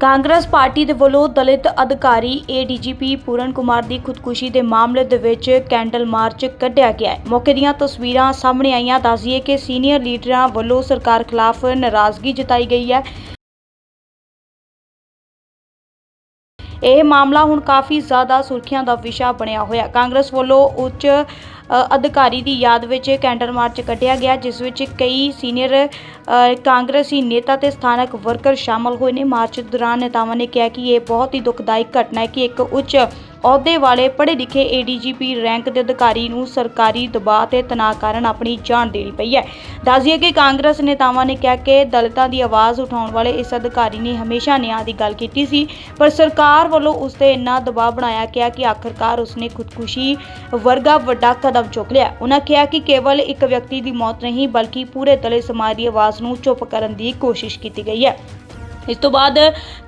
Congress party ਦੇ ਵੱਲੋਂ ਦਲਿਤ ਅਧਿਕਾਰੀ ਏਡੀਜੀਪੀ ਪੂਰਨ ਕੁਮਾਰ ਦੀ ਖੁਦਕੁਸ਼ੀ ਦੇ ਮਾਮਲੇ ਦੇ ਵਿੱਚ ਕੈਂਡਲ ਮਾਰਚ ਕੱਢਿਆ ਗਿਆ ਹੈ। ਮੌਕੇ ਦੀਆਂ ਤਸਵੀਰਾਂ ਸਾਹਮਣੇ ਆਈਆਂ, ਦੱਸਦੀਏ ਕਿ ਸੀਨੀਅਰ ਲੀਡਰਾਂ ਵੱਲੋਂ ਸਰਕਾਰ ਖਿਲਾਫ ਨਾਰਾਜ਼ਗੀ ਜਤਾਈ ਗਈ ਹੈ। ਇਹ ਮਾਮਲਾ ਹੁਣ ਕਾਫੀ ਜ਼ਿਆਦਾ ਸੁਰਖੀਆਂ ਦਾ ਵਿਸ਼ਾ ਬਣਿਆ ਹੋਇਆ। ਕਾਂਗਰਸ ਵੱਲੋਂ ਉੱਚ ਅਧਿਕਾਰੀ ਦੀ ਯਾਦ ਵਿੱਚ ਕੈਂਡਲ ਮਾਰਚ ਕੱਢਿਆ ਗਿਆ, ਜਿਸ ਵਿੱਚ ਕਈ ਸੀਨੀਅਰ ਕਾਂਗਰਸੀ ਨੇਤਾ ਤੇ ਸਥਾਨਕ ਵਰਕਰ ਸ਼ਾਮਲ ਹੋਏ ਨੇ। ਮਾਰਚ ਦੌਰਾਨ ਨੇਤਾਵਾਂ ਨੇ ਕਿਹਾ ਕਿ ਇਹ ਬਹੁਤ ਹੀ ਦੁਖਦਾਇਕ ਘਟਨਾ ਹੈ ਕਿ ਇੱਕ ਉੱਚ ਅਹੁਦੇ ਵਾਲੇ ਪੜ੍ਹੇ ਲਿਖੇ ਏਡੀਜੀਪੀ ਰੈਂਕ ਦੇ ਅਧਿਕਾਰੀ ਨੂੰ ਸਰਕਾਰੀ ਦਬਾਅ ਤੇ ਤਣਾਅ ਕਾਰਨ ਆਪਣੀ ਜਾਨ ਦੇਣੀ ਪਈ ਹੈ। ਦੱਸਦੀਏ ਕਿ ਕਾਂਗਰਸ ਨੇਤਾਵਾਂ ਨੇ ਕਿਹਾ ਕਿ ਦਲਿਤਾਂ ਦੀ ਆਵਾਜ਼ ਉਠਾਉਣ ਵਾਲੇ ਇਸ ਅਧਿਕਾਰੀ ਨੇ ਹਮੇਸ਼ਾ ਨਿਆਂ ਦੀ ਗੱਲ ਕੀਤੀ ਸੀ, ਪਰ ਸਰਕਾਰ ਵੱਲੋਂ ਉਸ ਤੇ ਇੰਨਾ ਦਬਾਅ ਬਣਾਇਆ ਗਿਆ ਕਿ ਆਖਰਕਾਰ ਉਸਨੇ ਖੁਦਕੁਸ਼ੀ ਵਰਗਾ ਵੱਡਾ ਕਦਮ ਚੁੱਕ ਲਿਆ। ਉਹਨਾਂ ਕਿਹਾ ਕਿ ਕੇਵਲ ਇੱਕ ਵਿਅਕਤੀ ਦੀ ਮੌਤ ਨਹੀਂ, ਬਲਕਿ ਪੂਰੇ ਦਲਿਤ ਸਮਾਜ ਦੀ ਆਵਾਜ਼ ਨੂੰ ਚੁੱਪ ਕਰਨ ਦੀ ਕੋਸ਼ਿਸ਼ ਕੀਤੀ ਗਈ ਹੈ। ਇਸ ਤੋਂ ਬਾਅਦ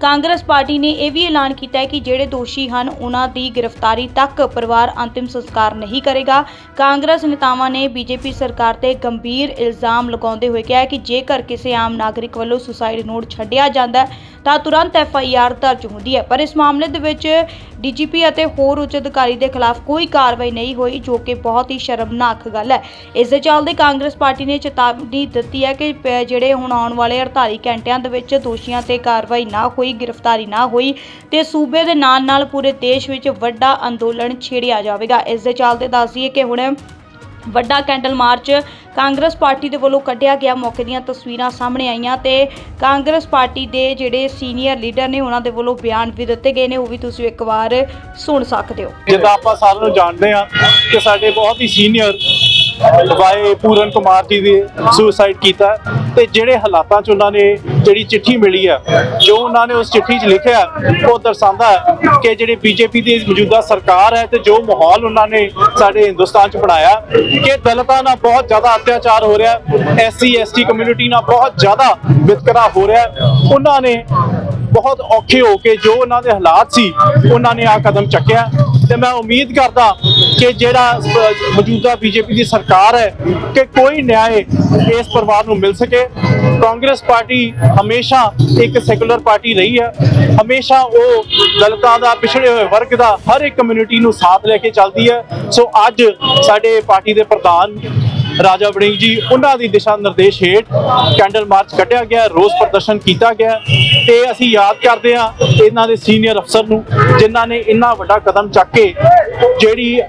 ਕਾਂਗਰਸ ਪਾਰਟੀ ਨੇ ਇਹ ਵੀ ਐਲਾਨ ਕੀਤਾ ਹੈ ਕਿ ਜਿਹੜੇ ਦੋਸ਼ੀ ਹਨ, ਉਹਨਾਂ ਦੀ ਗ੍ਰਿਫਤਾਰੀ ਤੱਕ ਪਰਿਵਾਰ ਅੰਤਿਮ ਸੰਸਕਾਰ ਨਹੀਂ ਕਰੇਗਾ। ਕਾਂਗਰਸ ਨੇਤਾਵਾਂ ਨੇ ਬੀਜੇਪੀ ਸਰਕਾਰ ਤੇ ਗੰਭੀਰ ਇਲਜ਼ਾਮ ਲਗਾਉਂਦੇ ਹੋਏ ਕਿਹਾ ਕਿ ਜੇਕਰ ਕਿਸੇ ਆਮ ਨਾਗਰਿਕ ਵੱਲੋਂ ਸੁਸਾਈਡ ਨੋਟ ਛੱਡਿਆ ਜਾਂਦਾ ਤਾਂ ਤੁਰੰਤ ਐਫ ਆਈ ਆਰ ਦਰਜ ਹੁੰਦੀ ਹੈ। ਪਰ ਇਸ ਮਾਮਲੇ ਦੇ ਵਿੱਚ ਡੀਜੀਪੀ ਅਤੇ ਹੋਰ ਉੱਚ ਅਧਿਕਾਰੀ ਦੇ ਖਿਲਾਫ ਕੋਈ ਕਾਰਵਾਈ ਨਹੀਂ ਹੋਈ, ਜੋ ਕਿ ਬਹੁਤ ਹੀ ਸ਼ਰਮਨਾਕ ਗੱਲ ਹੈ। ਇਸ ਦੇ ਚੱਲਦੇ ਕਾਂਗਰਸ ਪਾਰਟੀ ਨੇ ਚੇਤਾਵਨੀ ਦਿੱਤੀ ਹੈ ਕਿ ਪ- ਜਿਹੜੇ ਹੁਣ ਆਉਣ ਵਾਲੇ 48 ਘੰਟਿਆਂ ਦੇ ਵਿੱਚ ਦੋਸ਼ੀਆਂ ਤੇ ਕਾਰਵਾਈ ਨਾ ਹੋਈ, ਗ੍ਰਿਫਤਾਰੀ ਨਾ ਹੋਈ, ਤੇ ਸੂਬੇ ਦੇ ਨਾਲ ਨਾਲ ਪੂਰੇ ਦੇਸ਼ ਵਿੱਚ ਵੱਡਾ ਅੰਦੋਲਨ ਛੇੜਿਆ ਜਾਵੇਗਾ। ਇਸ ਦੇ ਚੱਲਦੇ ਦੱਸਦੀਏ ਕਿ ਹੁਣ ਵੱਡਾ ਕੈਂਡਲ ਮਾਰਚ ਕਾਂਗਰਸ ਪਾਰਟੀ ਦੇ ਵੱਲੋਂ ਕੱਢਿਆ ਗਿਆ ਮੌਕੇ ਦੀਆਂ ਤਸਵੀਰਾਂ ਸਾਹਮਣੇ ਆਈਆਂ ਤੇ ਕਾਂਗਰਸ ਪਾਰਟੀ ਦੇ ਜਿਹੜੇ ਸੀਨੀਅਰ ਲੀਡਰ ਨੇ ਉਹਨਾਂ ਦੇ ਵੱਲੋਂ ਬਿਆਨ ਵੀ ਦਿੱਤੇ ਗਏ ਨੇ, ਉਹ ਵੀ ਤੁਸੀਂ ਇੱਕ ਵਾਰ ਸੁਣ ਸਕਦੇ ਹੋ। ਜਿੱਦਾਂ ਆਪਾਂ ਸਾਰਿਆਂ ਨੂੰ ਜਾਣਦੇ ਹਾਂ ਕਿ ਸਾਡੇ ਬਹੁਤ ਹੀ ਸੀਨੀਅਰ ਬਾਈ ਪੂਰਨ ਕੁਮਾਰ ਜੀ ਦੇ ਸੁਸਾਈਡ ਕੀਤਾ ਤੇ ਜਿਹੜੇ ਹਾਲਾਤਾਂ 'ਚ ਉਹਨਾਂ ਨੇ ਜਿਹੜੀ ਚਿੱਠੀ ਮਿਲੀ ਹੈ ਜੋ ਉਹਨਾਂ ਨੇ ਉਸ ਚਿੱਠੀ 'ਚ ਲਿਖਿਆ, ਉਹ ਦਰਸਾਉਂਦਾ ਕਿ ਜਿਹੜੀ ਬੀਜੇਪੀ ਦੀ ਮੌਜੂਦਾ ਸਰਕਾਰ ਹੈ ਤੇ ਜੋ ਮਾਹੌਲ ਉਹਨਾਂ ਨੇ ਸਾਡੇ ਹਿੰਦੁਸਤਾਨ 'ਚ ਬਣਾਇਆ, ਕਿ ਦਲਿਤਾਂ ਨਾਲ ਬਹੁਤ ਜ਼ਿਆਦਾ ਅਤਿਆਚਾਰ ਹੋ ਰਿਹਾ ਐਸਸੀ, ਐਸਟੀ ਕਮਿਊਨਿਟੀ ਨਾਲ ਬਹੁਤ ਜ਼ਿਆਦਾ ਵਿਤਕਰਾ ਹੋ ਰਿਹਾ ਉਹਨਾਂ ਨੇ ਬਹੁਤ ਔਖੇ ਹੋ ਕੇ ਜੋ ਉਹਨਾਂ ਦੇ ਹਾਲਾਤ ਸੀ, ਉਹਨਾਂ ਨੇ ਆ ਕਦਮ ਚੱਕਿਆ। ਤੇ ਮੈਂ ਉਮੀਦ ਕਰਦਾ ਕਿ ਜਿਹੜਾ ਸ- ਮੌਜੂਦਾ ਬੀਜੇਪੀ ਦੀ ਸਰਕਾਰ ਹੈ ਕਿ ਕੋਈ ਨਿਆਂ ਇਸ ਪਰਿਵਾਰ ਨੂੰ ਮਿਲ ਸਕੇ। ਕਾਂਗਰਸ ਪਾਰਟੀ ਹਮੇਸ਼ਾ ਇੱਕ ਸੈਕੂਲਰ ਪਾਰਟੀ ਰਹੀ ਹੈ। ਹਮੇਸ਼ਾ ਉਹ ਦਲਤਾਂ ਦਾ, ਪਿਛੜੇ ਹੋਏ ਵਰਗ ਦਾ ਹਰ ਇੱਕ ਕਮਿਊਨਿਟੀ ਨੂੰ ਸਾਥ ਲੈ ਕੇ ਚੱਲਦੀ ਹੈ। ਸੋ ਅੱਜ ਸਾਡੇ ਪਾਰਟੀ ਦੇ ਪ੍ਰਧਾਨ ਰਾਜਾ ਵੜਿੰਗ ਜੀ, ਉਹਨਾਂ ਦੀ ਦਿਸ਼ਾ ਨਿਰਦੇਸ਼ ਹੇਠ ਕੈਂਡਲ ਮਾਰਚ ਕੱਢਿਆ ਗਿਆ, ਰੋਸ ਪ੍ਰਦਰਸ਼ਨ ਕੀਤਾ ਗਿਆ। ਤੇ ਅਸੀਂ ਯਾਦ ਕਰਦੇ ਹਾਂ ਇਹਨਾਂ ਦੇ ਸੀਨੀਅਰ ਅਫਸਰ ਨੂੰ, ਜਿਨ੍ਹਾਂ ਨੇ ਇੰਨਾ ਵੱਡਾ ਕਦਮ ਚੱਕ ਕੇ ਜਿਹੜੀ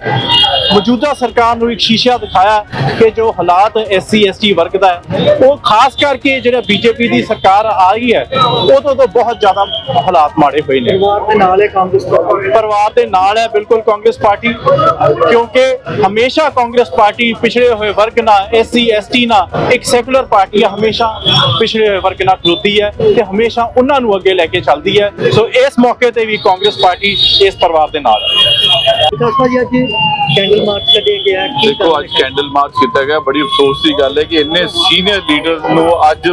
ਮੌਜੂਦਾ ਸਰਕਾਰ ਨੂੰ ਇੱਕ ਸ਼ੀਸ਼ਾ ਦਿਖਾਇਆ ਕਿ ਜੋ ਹਾਲਾਤ ਐਸਸੀ ਐਸਟੀ ਵਰਗ ਦਾ ਹੈ ਉਹ ਖਾਸ ਕਰਕੇ ਜਿਹੜਾ ਬੀਜੇਪੀ ਦੀ ਸਰਕਾਰ ਆ ਰਹੀ ਹੈ ਉਦੋਂ ਤੋਂ ਬਹੁਤ ਜ਼ਿਆਦਾ ਹਾਲਾਤ ਮਾੜੇ ਹੋਏ ਨੇ। ਪਰਿਵਾਰ ਦੇ ਨਾਲ ਹੈ ਕਾਂਗਰਸ ਪਾਰਟੀ? ਪਰਿਵਾਰ ਦੇ ਨਾਲ ਹੈ ਬਿਲਕੁਲ ਕਾਂਗਰਸ ਪਾਰਟੀ ਕਿਉਂਕਿ ਹਮੇਸ਼ਾ ਕਾਂਗਰਸ ਪਾਰਟੀ ਪਿਛੜੇ ਹੋਏ ਵਰਗ ਨਾਲ ਐਸਸੀ ਐਸਟੀ ਨਾਲ ਇੱਕ ਸੈਕੂਲਰ ਪਾਰਟੀ ਹੈ ਹਮੇਸ਼ਾ ਪਿਛੜੇ ਹੋਏ ਵਰਗ ਨਾਲ ਖਲੋਤੀ ਹੈ ਤੇ ਹਮੇਸ਼ਾ ਉਹਨਾਂ ਨੂੰ ਅੱਗੇ ਲੈ ਕੇ ਚੱਲਦੀ ਹੈ। ਸੋ ਇਸ ਮੌਕੇ ਤੇ ਵੀ ਕਾਂਗਰਸ ਪਾਰਟੀ ਇਸ ਪਰਿਵਾਰ ਦੇ ਨਾਲ ਹੈ। ਵਿਕਾਸ ਭਾਜੀ ਅੱਜ ਕੈਂਡਲ ਮਾਰਚ ਕੱਢਿਆ ਗਿਆ ਕੀ ਦੇਖੋ ਅੱਜ ਕੈਂਡਲ ਮਾਰਚ ਕੀਤਾ ਗਿਆ ਬੜੀ ਅਫਸੋਸ ਦੀ ਗੱਲ ਹੈ ਕਿ ਇੰਨੇ ਸੀਨੀਅਰ ਲੀਡਰ ਨੂੰ ਅੱਜ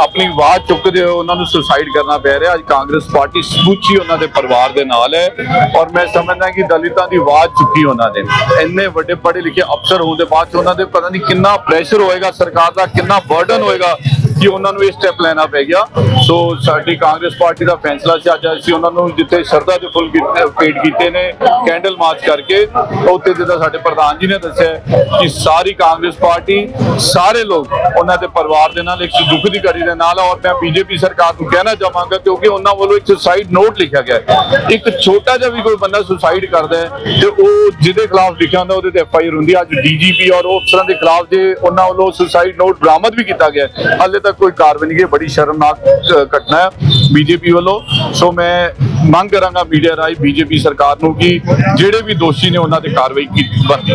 ਆਪਣੀ ਆਵਾਜ਼ ਚੁੱਕਦੇ ਹੋਏ ਉਹਨਾਂ ਨੂੰ ਸੁਸਾਈਡ ਕਰਨਾ ਪੈ ਰਿਹਾ। ਅੱਜ ਕਾਂਗਰਸ ਪਾਰਟੀ ਸਮੁੱਚੀ ਉਹਨਾਂ ਦੇ ਪਰਿਵਾਰ ਦੇ ਨਾਲ ਹੈ ਔਰ ਮੈਂ ਸਮਝਦਾ ਕਿ ਦਲਿਤਾਂ ਦੀ ਆਵਾਜ਼ ਚੁੱਕੀ ਉਹਨਾਂ ਨੇ। ਇੰਨੇ ਵੱਡੇ ਪੜ੍ਹੇ ਲਿਖੇ ਅਫਸਰ ਹੋਣ ਦੇ ਬਾਅਦ ਉਹਨਾਂ ਦੇ ਪਤਾ ਨਹੀਂ ਕਿੰਨਾ ਪ੍ਰੈਸ਼ਰ ਹੋਏਗਾ ਸਰਕਾਰ ਦਾ ਕਿੰਨਾ ਬਰਡਨ ਹੋਏਗਾ। ਕਿ ਉਹਨਾਂ ਨੂੰ ਇਹ ਸਟੈਪ ਲੈਣਾ ਪੈ ਗਿਆ। ਸੋ ਸਾਡੀ ਕਾਂਗਰਸ ਪਾਰਟੀ ਦਾ ਫੈਸਲਾ ਸੀ, ਅੱਜ ਅਸੀਂ ਉਹਨਾਂ ਨੂੰ ਜਿੱਥੇ ਸ਼ਰਧਾ ਦੇ ਫੁੱਲ ਭੇਟ ਕੀਤੇ ਨੇ, ਕੈਂਡਲ ਮਾਰਚ ਕਰਕੇ, ਉੱਥੇ ਜਿੱਦਾਂ ਸਾਡੇ ਪ੍ਰਧਾਨ ਜੀ ਨੇ ਦੱਸਿਆ ਕਿ ਸਾਰੀ ਕਾਂਗਰਸ ਪਾਰਟੀ, ਸਾਰੇ ਲੋਕ ਉਹਨਾਂ ਦੇ ਪਰਿਵਾਰ ਦੇ ਨਾਲ ਇੱਕ ਦੁੱਖ ਦੀ ਘੜੀ ਦੇ ਨਾਲ ਔਰ ਮੈਂ ਬੀਜੇਪੀ ਸਰਕਾਰ ਨੂੰ ਕਹਿਣਾ ਚਾਹਾਂਗਾ ਕਿਉਂਕਿ ਉਹਨਾਂ ਵੱਲੋਂ ਇੱਕ ਸੁਸਾਈਡ ਨੋਟ ਲਿਖਿਆ ਗਿਆ ਇੱਕ ਛੋਟਾ ਜਿਹਾ ਵੀ ਕੋਈ ਬੰਦਾ ਸੁਸਾਈਡ ਕਰਦਾ ਹੈ ਤੇ ਉਹ ਜਿਹਦੇ ਖਿਲਾਫ ਲਿਖਿਆ ਹੁੰਦਾ, ਉਹਦੇ ਤੇ ਐਫ ਆਈ ਆਰ ਹੁੰਦੀ ਹੈ। ਅੱਜ ਡੀਜੀਪੀ ਔਰ ਉਹ ਅਫਸਰਾਂ ਦੇ ਖਿਲਾਫ ਜੇ ਉਹਨਾਂ ਵੱਲੋਂ ਸੁਸਾਈਡ ਨੋਟ ਬਰਾਮਦ ਵੀ ਕੀਤਾ ਗਿਆ ਹਾਲੇ ਤੱਕ ਕੋਈ ਕਾਰਵਾਈ ਨਹੀਂ ਹੈ ਬੜੀ ਸ਼ਰਮਨਾਕ ਘਟਨਾ ਹੈ। ਬੀਜੇਪੀ ਵੱਲੋਂ। ਸੋ ਮੈਂ ਮੰਗ ਕਰਾਂਗਾ ਮੀਡੀਆ ਰਾਹੀਂ ਬੀਜੇਪੀ ਸਰਕਾਰ ਨੂੰ ਕਿ ਜਿਹੜੇ ਵੀ ਦੋਸ਼ੀ ਨੇ ਉਹਨਾਂ ਤੇ ਕਾਰਵਾਈ ਕੀਤੀ ਬਣਦੀ।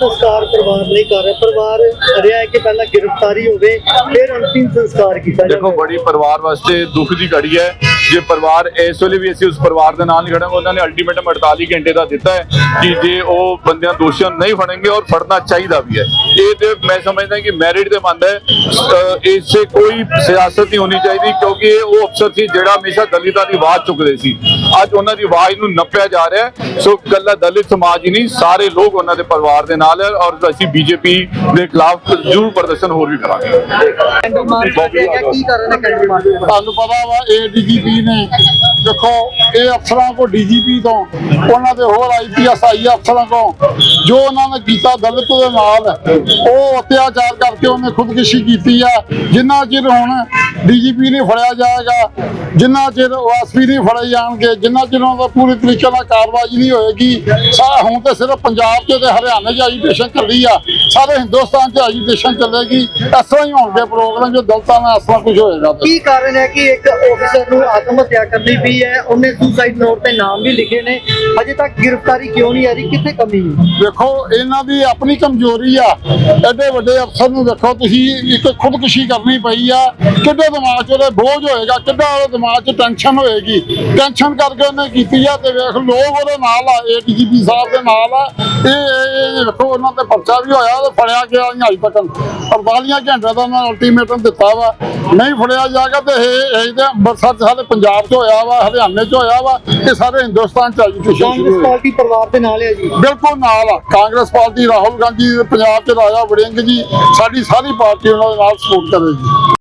ਸੰਸਕਾਰ ਪਰਿਵਾਰ ਨਹੀਂ ਕਰ ਰਿਹਾ। ਪਰਿਵਾਰ ਰਿਹਾ ਹੈ ਕਿ ਪਹਿਲਾਂ ਗ੍ਰਿਫਤਾਰੀ ਹੋਵੇ ਫਿਰ ਅੰਤਿਮ ਸੰਸਕਾਰ ਕੀਤਾ ਦੇਖੋ ਜਾਵੇ ਬੜੀ ਪਰਿਵਾਰ ਵਾਸਤੇ ਦੁੱਖ ਦੀ ਘੜੀ ਹੈ। ਜੇ ਪਰਿਵਾਰ ਇਸ ਵੇਲੇ ਵੀ ਅਸੀਂ ਉਸ ਪਰਿਵਾਰ ਦੇ ਨਾਲ ਨਹੀਂ ਖੜਾਂਗੇ ਉਹਨਾਂ ਨੇ ਅਲਟੀਮੇਟਮ 48 ਘੰਟੇ ਦਾ ਦਿੱਤਾ ਹੈ ਕਿ ਜੇ ਉਹ ਬੰਦਿਆਂ ਦੋਸ਼ੀਆਂ ਨਹੀਂ ਫੜਨਗੇ ਔਰ ਫੜਨਾ ਚਾਹੀਦਾ ਵੀ ਹੈ। ਇਹ ਤੇ ਮੈਂ ਸਮਝਦਾ ਕਿ ਮੈਰਿਟ ਦੇ ਮੰਦ ਹੈ। ਇਸੇ ਕੋਈ ਸਿਆਸਤ ਨਹੀਂ ਹੋਣੀ ਚਾਹੀਦੀ ਕਿਉਂਕਿ ਇਹ ਉਹ ਅਫਸਰ ਸੀ ਜਿਹੜਾ ਹਮੇਸ਼ਾ ਦਲਿਤਾਂ ਦੀ ਆਵਾਜ਼ ਚੁੱਕਦੇ ਸੀ। ਅੱਜ ਉਹਨਾਂ ਦੀ ਆਵਾਜ਼ ਨੂੰ ਨੱਪਿਆ ਜਾ ਰਿਹਾ ਹੈ। ਸੋ ਕੱਲਾ ਦਲਿਤ ਸਮਾਜ ਹੀ ਨਹੀਂ ਸਾਰੇ ਲੋਕ ਉਹਨਾਂ ਦੇ ਪਰਿਵਾਰ ਦੇ ਨਾਲ ਹੈ ਔਰ ਅਸੀਂ ਬੀਜੇਪੀ ਦੇ ਖਿਲਾਫ ਜ਼ਰੂਰ ਪ੍ਰਦਰਸ਼ਨ ਹੋਰ ਵੀ ਕਰਾਂਗੇ? ਤੁਹਾਨੂੰ ਪਤਾ ਵਾ ਏਡੀਜੀਪੀ ਨੇ ਦੇਖੋ ਇਹ ਅਫਸਰਾਂ ਕੋ ਡੀਜੀਪੀ ਤੋਂ ਉਹਨਾਂ ਦੇ ਹੋਰ ਆਈਪੀਐਸ ਆਈ ਅਫਸਰਾਂ ਕੋ ਜੋ ਉਹਨਾਂ ਨੇ ਕੀਤਾ ਦਲਿਤ ਦੇ ਨਾਲ ਉਹ ਅਤਿਆਚਾਰ ਕਰਕੇ ਉਹਨੇ ਖੁਦਕੁਸ਼ੀ ਕੀਤੀ ਆ। ਜਿੰਨਾ ਚਿਰ ਹੁਣ ਡੀਜੀਪੀ ਨਹੀਂ ਫੜਿਆ ਜਾਏਗਾ ਜਿੰਨਾ ਚਿਰ ਐਸਪੀ ਨਹੀਂ ਫੜੇ ਜਾਣਗੇ ਜਿੰਨਾ ਉਹਨਾਂ ਦਾ ਪੂਰੀ ਤਰੀਕੇ ਨਾਲ ਕਾਰਵਾਈ ਨਹੀਂ ਹੋਏਗੀ ਸਾ ਹੁਣ ਤੇ ਸਿਰਫ ਪੰਜਾਬ 'ਚ ਤੇ ਹਰਿਆਣੇ 'ਚ ਐਜੀਟੇਸ਼ਨ ਚੱਲੀ ਆ ਸਾਰੇ ਹਿੰਦੁਸਤਾਨ 'ਚ ਐਜੀਟੇਸ਼ਨ ਚੱਲੇਗੀ ਇਸ ਤਰ੍ਹਾਂ ਹੀ ਹੋਣਗੇ ਪ੍ਰੋਗਰਾਮ ਜੋ ਦਲਤਾਂ ਨਾਲ ਇਸ ਤਰ੍ਹਾਂ ਕੁਝ ਹੋਏਗਾ ਕੀ ਕਾਰਨ ਹੈ ਕਿ ਇੱਕ ਆਫੀਸਰ ਨੂੰ ਆਤਮ ਹੱਤਿਆ ਕਰਨੀ ਪਈ ਹੈ? ਉਹਨੇ ਸੁਸਾਈਡ ਨੋਟ ਤੇ ਨਾਮ ਵੀ ਲਿਖੇ ਨੇ। ਅਜੇ ਤੱਕ ਗ੍ਰਿਫਤਾਰੀ ਕਿਉਂ ਨਹੀਂ ਆ ਰਹੀ? ਕਿੱਥੇ ਕਮੀ ਹੈ? ਦੇਖੋ ਇਹਨਾਂ ਦੀ ਆਪਣੀ ਕਮਜ਼ੋਰੀ ਆ। ਐਡੇ ਵੱਡੇ ਅਫਸਰ ਨੂੰ ਦੇਖੋ ਤੁਸੀਂ ਇੱਕ ਖੁਦਕੁਸ਼ੀ ਕਰਨੀ ਪਈ ਆ। ਕਿੱਡੇ ਦਿਮਾਗ 'ਚ ਉਹਦੇ ਬੋਝ ਹੋਏਗਾ ਕਿੱਡਾ ਉਹਦੇ ਦਿਮਾਗ 'ਚ ਟੈਨਸ਼ਨ ਹੋਏਗੀ। ਟੈਨਸ਼ਨ ਕਰਕੇ ਉਹਨੇ ਕੀਤੀ ਆ ਤੇ ਵੇਖ ਲੋਕ ਉਹਦੇ ਨਾਲ ਆ ਏਡੀਜੀਪੀ ਸਾਹਿਬ ਦੇ ਨਾਲ ਆ। ਇਹ ਦੇਖੋ ਉਹਨਾਂ ਤੇ ਪਰਚਾ ਵੀ ਹੋਇਆ ਤੇ ਫੜਿਆ ਗਿਆ ਨਹੀਂ ਅਜੇ ਤੱਕ 48 ਘੰਟੇ ਦਾ ਉਹਨਾਂ ਅਲਟੀਮੇਟਮ ਦਿੱਤਾ ਵਾ। ਨਹੀਂ ਫੜਿਆ ਜਾਏਗਾ ਤੇ ਇਹ ਇਹ ਤੇ ਅੰਮ੍ਰਿਤਸਰ 'ਚ ਸਾਡੇ ਪੰਜਾਬ 'ਚ ਹੋਇਆ ਵਾ ਹਰਿਆਣੇ 'ਚ ਹੋਇਆ ਵਾ ਇਹ ਸਾਰੇ ਹਿੰਦੁਸਤਾਨ 'ਚ ਸ਼ੁਰੂ ਕਾਂਗਰਸ ਪਾਰਟੀ ਪਰਿਵਾਰ ਦੇ ਨਾਲ ਹੈ ਜੀ? ਬਿਲਕੁਲ ਨਾਲ ਆ। ਕਾਂਗਰਸ ਪਾਰਟੀ ਰਾਹੁਲ ਗਾਂਧੀ ਪੰਜਾਬ ਚ ਰਾਜਾ ਵੜਿੰਗ ਜੀ ਸਾਡੀ ਸਾਰੀ ਪਾਰਟੀ ਉਹਨਾਂ ਦੇ ਨਾਲ ਸਪੋਰਟ ਕਰੇਗੀ